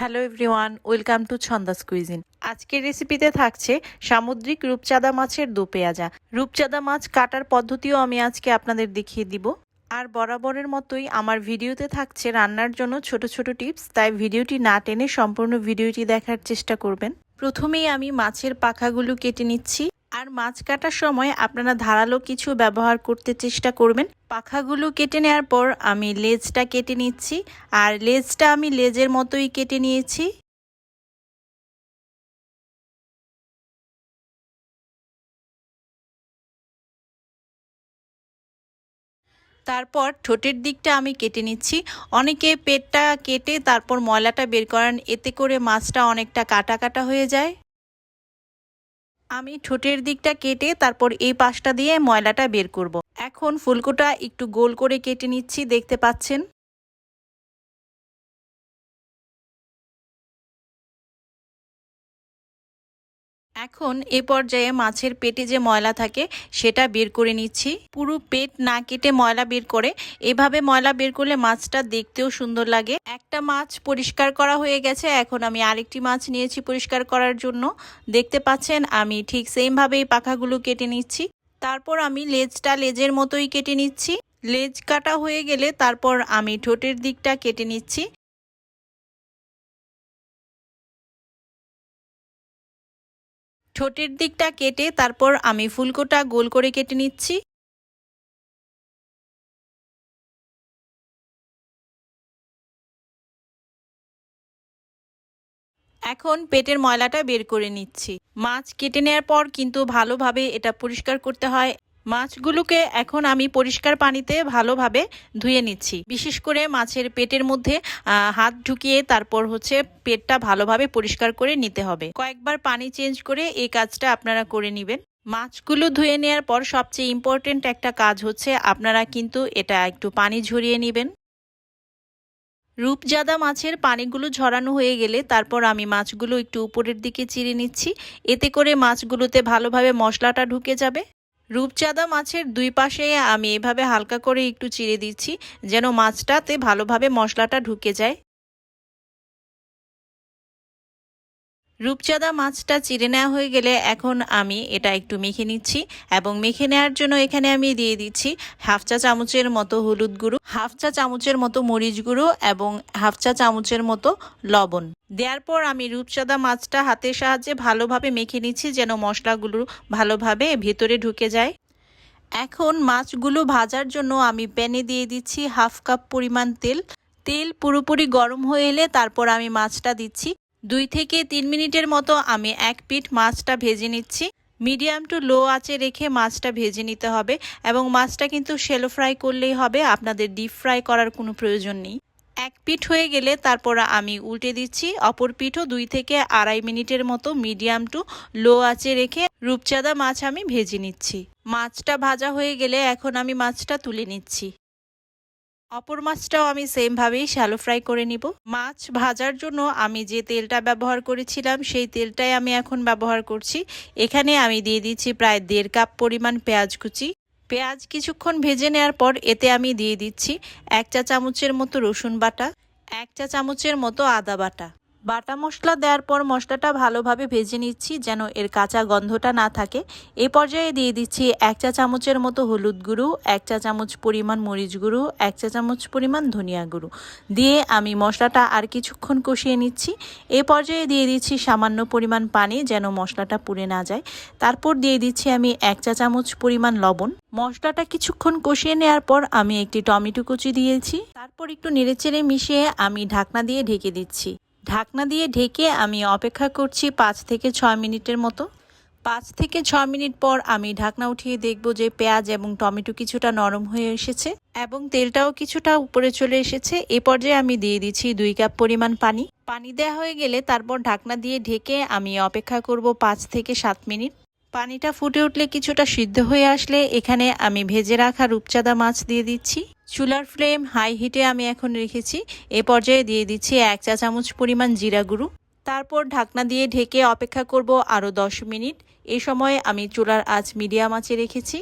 Hello everyone welcome to Chhanda's cuisine আজকের রেসিপিতে থাকছে সামুদ্রিক রূপচাঁদা মাছের দো পেঁয়াজা। রূপচাঁদা মাছ কাটার পদ্ধতিও আমি আজকে আপনাদের দেখিয়ে দিব। আর বরাবরের মতোই আমার ভিডিওতে থাকছে রান্নার জন্য ছোট ছোট টিপস, তাই ভিডিওটি না টেনে সম্পূর্ণ ভিডিওটি দেখার চেষ্টা করবেন। প্রথমেই আমি মাছের পাখাগুলো কেটে নিচ্ছি। আর মাছ কাটার সময় আপনারা ধারালো কিছু ব্যবহার করতে চেষ্টা করবেন। পাখাগুলো কেটে নেওয়ার পর আমি লেজটা কেটে নিচ্ছি। আর লেজটা আমি লেজের মতোই কেটে নিয়েছি। তারপর ঠোঁটের দিকটা আমি কেটে নিচ্ছি। অনেকে পেটটা কেটে তারপর ময়লাটা বের করেন। এতে করে মাছটা অনেকটা কাটা কাটা হয়ে যায়। আমি ঠোঁটের দিকটা কেটে তারপর এই পাশটা দিয়ে ময়লাটা বের করব। এখন ফুলকোটা একটু গোল করে কেটে নিচ্ছি, দেখতে পাচ্ছেন এখন এ পর্যায়ে মাছের পেটে যে ময়লা থাকে, সেটা বের করে নিচ্ছি। পুরো পেট না কেটে ময়লা বের করে, এভাবে ময়লা বের করলে মাছটা দেখতেও সুন্দর লাগে। একটা মাছ পরিষ্কার করা হয়ে গেছে, এখন আমি আরেকটি মাছ নিয়েছি পরিষ্কার করার জন্য। দেখতে পাচ্ছেন, আমি ঠিক সেমভাবেই পাখাগুলো কেটে নিচ্ছি। তারপর আমি লেজটা লেজের মতোই কেটে নিচ্ছি। লেজ কাটা হয়ে গেলে তারপর আমি ঠোঁটের দিকটা কেটে নিচ্ছি। ঠোঁটের দিকটা কেটে তারপর আমি ফুলকোটা গোল করে কেটে নিচ্ছি। এখন পেটের ময়লাটা বের করে নিচ্ছি। মাছ কেটে নেওয়ার পর কিন্তু ভালোভাবে এটা পরিষ্কার করতে হয়। মাছগুলোকে এখন আমি পরিষ্কার পানিতে ভালোভাবে ধুয়ে নিচ্ছি। বিশেষ করে মাছের পেটের মধ্যে হাত ঢুকিয়ে তারপর হচ্ছে পেটটা ভালোভাবে পরিষ্কার করে নিতে হবে। কয়েকবার পানি চেঞ্জ করে এই কাজটা আপনারা করে নেবেন। মাছগুলো ধুয়ে নেওয়ার পর সবচেয়ে ইম্পর্টেন্ট একটা কাজ হচ্ছে আপনারা কিন্তু এটা একটু পানি ঝরিয়ে নেবেন। রূপজাদা মাছের পানিগুলো ঝরানো হয়ে গেলে তারপর আমি মাছগুলো একটু উপরের দিকে চিড়ে নিচ্ছি। এতে করে মাছগুলোতে ভালোভাবে মশলাটা ঢুকে যাবে। রূপচাঁদা মাছের দুই পাশে আমি এভাবে হালকা করে একটু চিড়ে দিচ্ছি, যেন মাছটাতে ভালোভাবে মশলাটা ঢুকে যায়। রূপচাঁদা মাছটা চিড়ে নেওয়া হয়ে গেলে এখন আমি এটা একটু মেখে নিচ্ছি এবং মেখে নেওয়ার জন্য এখানে আমি দিয়ে দিচ্ছি হাফ চা চামচের মতো হলুদ গুঁড়ো, হাফ চা চামচের মতো মরিচ গুঁড়ো এবং হাফ চা চামচের মতো লবণ। দেওয়ার পর আমি রূপচাঁদা মাছটা হাতের সাহায্যে ভালোভাবে মেখে নিচ্ছি যেন মশলাগুলো ভালোভাবে ভেতরে ঢুকে যায়। এখন মাছগুলো ভাজার জন্য আমি প্যানে দিয়ে দিচ্ছি হাফ কাপ পরিমাণ তেল। তেল পুরোপুরি গরম হয়ে এলে তারপর আমি মাছটা দিচ্ছি দুই থেকে তিন মিনিটের মতো আমি এক পিঠ মাছটা ভেজে নিচ্ছি। মিডিয়াম টু লো আঁচে রেখে মাছটা ভেজে নিতে হবে এবং মাছটা কিন্তু শেলো ফ্রাই করলেই হবে, আপনাদের ডিপ ফ্রাই করার কোনো প্রয়োজন নেই। এক পিঠ হয়ে গেলে তারপর আমি উল্টে দিচ্ছি, অপর পিঠও দুই থেকে আড়াই মিনিটের মতো মিডিয়াম টু লো আঁচে রেখে রূপচাঁদা মাছ আমি ভেজে নিচ্ছি। মাছটা ভাজা হয়ে গেলে এখন আমি মাছটা তুলে নিচ্ছি। অপর মাছটাও আমি সেমভাবেই শ্যালো ফ্রাই করে নিব। মাছ ভাজার জন্য আমি যে তেলটা ব্যবহার করেছিলাম, সেই তেলটাই আমি এখন ব্যবহার করছি। এখানে আমি দিয়ে দিচ্ছি প্রায় দেড় কাপ পরিমাণ পেঁয়াজ কুচি। পেঁয়াজ কিছুক্ষণ ভেজে নেওয়ার পর এতে আমি দিয়ে দিচ্ছি এক চা চামচের মতো রসুন বাটা, এক চা চামচের মতো আদা বাটা। বাটা মশলা দেওয়ার পর মশলাটা ভালোভাবে ভেজে নিচ্ছি যেন এর কাঁচা গন্ধটা না থাকে। এ পর্যায়ে দিয়ে দিচ্ছি এক চা চামচের মতো হলুদ গুঁড়ো, এক চা চামচ পরিমাণ মরিচ গুঁড়ো, এক চা চামচ পরিমাণ ধনিয়া গুঁড়ো। দিয়ে আমি মশলাটা আর কিছুক্ষণ কষিয়ে নিচ্ছি। এ পর্যায়ে দিয়ে দিচ্ছি সামান্য পরিমাণ পানি যেন মশলাটা পুড়ে না যায়। তারপর দিয়ে দিচ্ছি আমি এক চা চামচ পরিমাণ লবণ। মশলাটা কিছুক্ষণ কষিয়ে নেওয়ার পর আমি একটি টমেটো কুচি দিয়েছি। তারপর একটু নেড়েচেড়ে মিশিয়ে আমি ঢাকনা দিয়ে ঢেকে দিচ্ছি। ঢাকনা দিয়ে ঢেকে আমি অপেক্ষা করছি পাঁচ থেকে ছয় মিনিটের মতো। পাঁচ থেকে ছ মিনিট পর আমি ঢাকনা উঠিয়ে দেখব যে পেঁয়াজ এবং টমেটো কিছুটা নরম হয়ে এসেছে এবং তেলটাও কিছুটা উপরে চলে এসেছে। এ পর্যায়ে আমি দিয়ে দিচ্ছি দুই কাপ পরিমাণ পানি। পানি দেওয়া হয়ে গেলে তারপর ঢাকনা দিয়ে ঢেকে আমি অপেক্ষা করব পাঁচ থেকে সাত মিনিট। পানিটা ফুটে উঠলে কিছুটা সিদ্ধ হয়ে আসলে এখানে আমি ভেজে রাখা রূপচাঁদা মাছ দিয়ে দিচ্ছি। চুলার ফ্লেম হাই হিটে আমি এখন রেখেছি। এ পর্যায়ে দিয়ে দিচ্ছি এক চা চামচ পরিমাণ জিরা গুঁড়ো। তারপর ঢাকনা দিয়ে ঢেকে অপেক্ষা করব আরও দশ মিনিট। এ সময় আমি চুলার আঁচ মিডিয়াম আঁচে রেখেছি।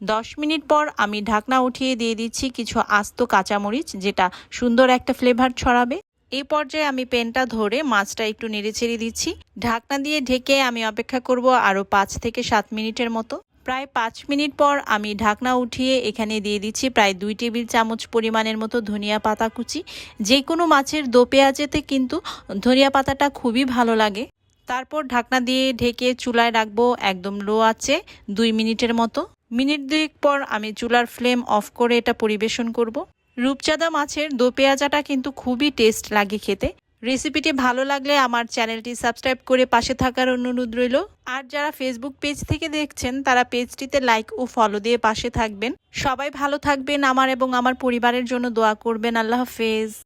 দশ মিনিট পর আমি ঢাকনা উঠিয়ে দিয়ে দিচ্ছি কিছু আস্ত কাঁচামরিচ, যেটা সুন্দর একটা ফ্লেভার ছড়াবে। এই পর্যায়ে আমি পেনটা ধরে মাছটা একটু নেড়ে ছেড়ে দিচ্ছি। ঢাকনা দিয়ে ঢেকে আমি অপেক্ষা করব আরও পাঁচ থেকে সাত মিনিটের মতো। প্রায় পাঁচ মিনিট পর আমি ঢাকনা উঠিয়ে এখানে দিয়ে দিচ্ছি প্রায় দুই টেবিল চামচ পরিমাণের মতো ধনিয়া পাতা কুচি। যে কোনো মাছের দো পেঁয়াজেতে কিন্তু ধনিয়া পাতাটা খুবই ভালো লাগে। তারপর ঢাকনা দিয়ে ঢেকে চুলায় রাখব একদম লো আছে দুই মিনিটের মতো। মিনিট দুয়েক পর আমি চুলার ফ্লেম অফ করে এটা পরিবেশন করব। রূপচাঁদা মাছের দো পেঁয়াজাটা কিন্তু খুবই টেস্ট লাগে খেতে। রেসিপিটি ভালো লাগলে আমার চ্যানেলটি সাবস্ক্রাইব করে পাশে থাকার অনুরোধ রইল। আর যারা ফেসবুক পেজ থেকে দেখছেন, তারা পেজটিতে লাইক ও ফলো দিয়ে পাশে থাকবেন। সবাই ভালো থাকবেন আমার এবং আমার পরিবারের জন্য দোয়া করবেন। আল্লাহ হাফেজ।